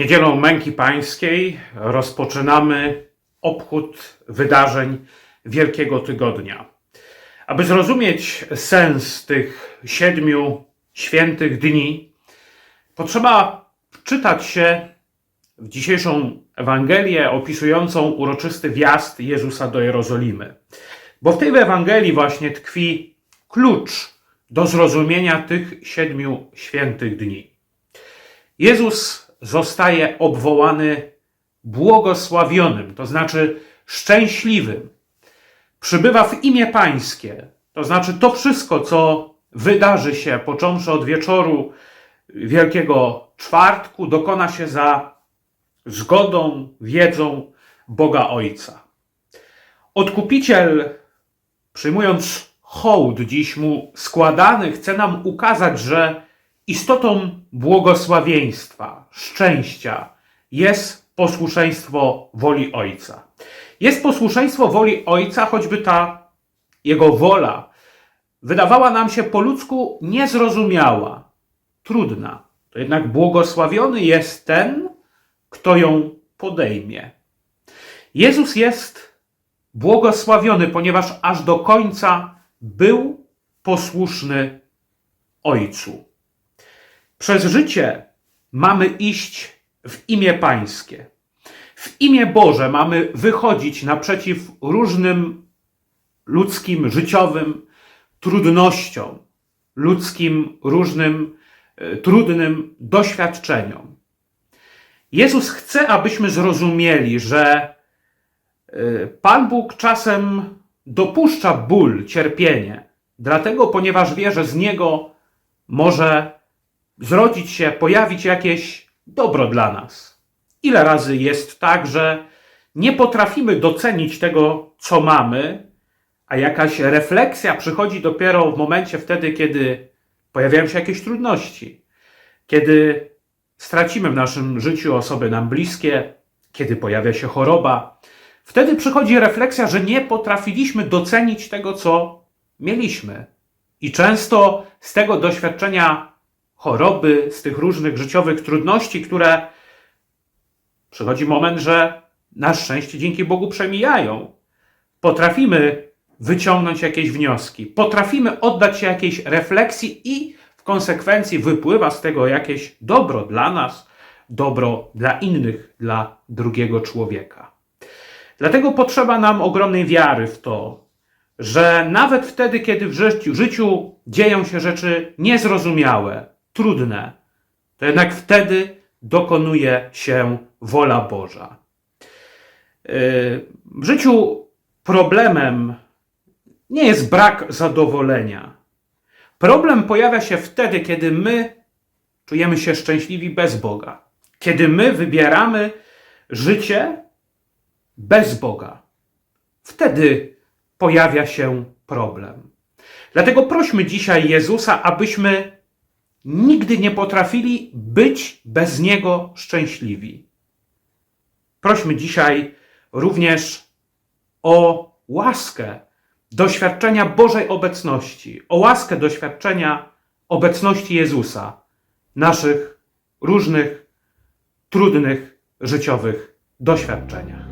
Niedzielą Męki Pańskiej rozpoczynamy obchód wydarzeń Wielkiego Tygodnia. Aby zrozumieć sens tych siedmiu świętych dni, potrzeba wczytać się w dzisiejszą Ewangelię opisującą uroczysty wjazd Jezusa do Jerozolimy. Bo w tej Ewangelii właśnie tkwi klucz do zrozumienia tych siedmiu świętych dni. Jezus zostaje obwołany błogosławionym, to znaczy szczęśliwym. Przybywa w imię Pańskie, to znaczy to wszystko, co wydarzy się, począwszy od wieczoru Wielkiego Czwartku, dokona się za zgodą, wiedzą Boga Ojca. Odkupiciel, przyjmując hołd dziś mu składany, chce nam ukazać, że istotą błogosławieństwa, szczęścia jest posłuszeństwo woli Ojca. Jest posłuszeństwo woli Ojca, choćby ta jego wola wydawała nam się po ludzku niezrozumiała, trudna. To jednak błogosławiony jest ten, kto ją podejmie. Jezus jest błogosławiony, ponieważ aż do końca był posłuszny Ojcu. Przez życie mamy iść w imię Pańskie. W imię Boże mamy wychodzić naprzeciw różnym ludzkim, życiowym trudnościom, ludzkim, różnym e, trudnym doświadczeniom. Jezus chce, abyśmy zrozumieli, że e, Pan Bóg czasem dopuszcza ból, cierpienie, dlatego, ponieważ wie, że z niego może zrodzić się, pojawić jakieś dobro dla nas. Ile razy jest tak, że nie potrafimy docenić tego, co mamy, a jakaś refleksja przychodzi dopiero w momencie wtedy, kiedy pojawiają się jakieś trudności, kiedy stracimy w naszym życiu osoby nam bliskie, kiedy pojawia się choroba. Wtedy przychodzi refleksja, że nie potrafiliśmy docenić tego, co mieliśmy. I często z tego doświadczenia choroby, z tych różnych życiowych trudności, które przychodzi moment, że na szczęście dzięki Bogu przemijają. Potrafimy wyciągnąć jakieś wnioski, potrafimy oddać się jakiejś refleksji i w konsekwencji wypływa z tego jakieś dobro dla nas, dobro dla innych, dla drugiego człowieka. Dlatego potrzeba nam ogromnej wiary w to, że nawet wtedy, kiedy w życiu, życiu dzieją się rzeczy niezrozumiałe, trudne, to jednak wtedy dokonuje się wola Boża. Yy, W życiu problemem nie jest brak zadowolenia. Problem pojawia się wtedy, kiedy my czujemy się szczęśliwi bez Boga. Kiedy my wybieramy życie bez Boga. Wtedy pojawia się problem. Dlatego prośmy dzisiaj Jezusa, abyśmy nigdy nie potrafili być bez Niego szczęśliwi. Prośmy dzisiaj również o łaskę doświadczenia Bożej obecności, o łaskę doświadczenia obecności Jezusa w naszych różnych, trudnych życiowych doświadczeniach.